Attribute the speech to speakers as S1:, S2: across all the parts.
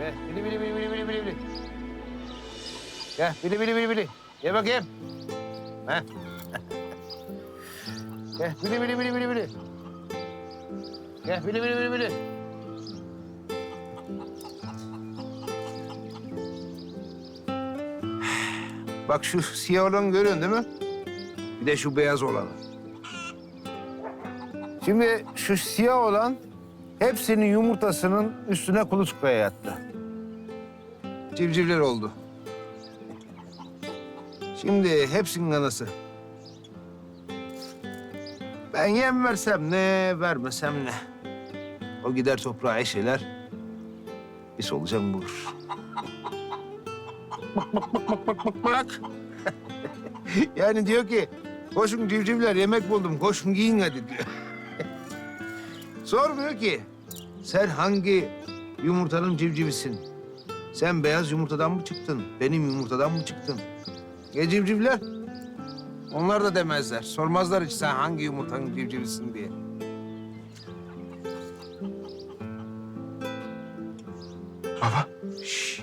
S1: Gel. Bili bili bili bili bili bili bili. Gel. Bili bili bili bili. Ye bakayım. Ha? Gel. Bili bili bili bili bili. Gel. Bili bili bili bili. Bak şu siyah olanı görüyorsun değil mi? Bir de şu beyaz olanı. Şimdi şu siyah olan hepsinin yumurtasının üstüne kuluçkaya yattı. Civcivler oldu. Şimdi hepsinin anası. Ben yem versem ne, vermesem ne. O gider toprağa eşeler, bir solucan bulur. Bak, bak, bak, bak, bak, bak, bak. yani diyor ki, koşun civcivler yemek buldum, koşun giyin hadi diyor. Sormuyor ki, sen hangi yumurtanın civcivisin? Sen beyaz yumurtadan mı çıktın, benim yumurtadan mı çıktın? Ya civcivler? Onlar da demezler. Sormazlar hiç sen hangi yumurtanın civcivisin diye.
S2: Baba.
S1: Şş.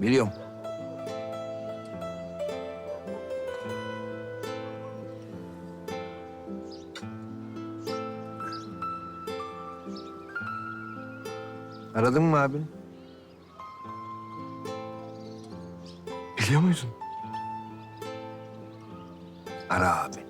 S1: Biliyorum. Aradın mı abini?
S2: Biliyor muydun?
S1: Ara abi.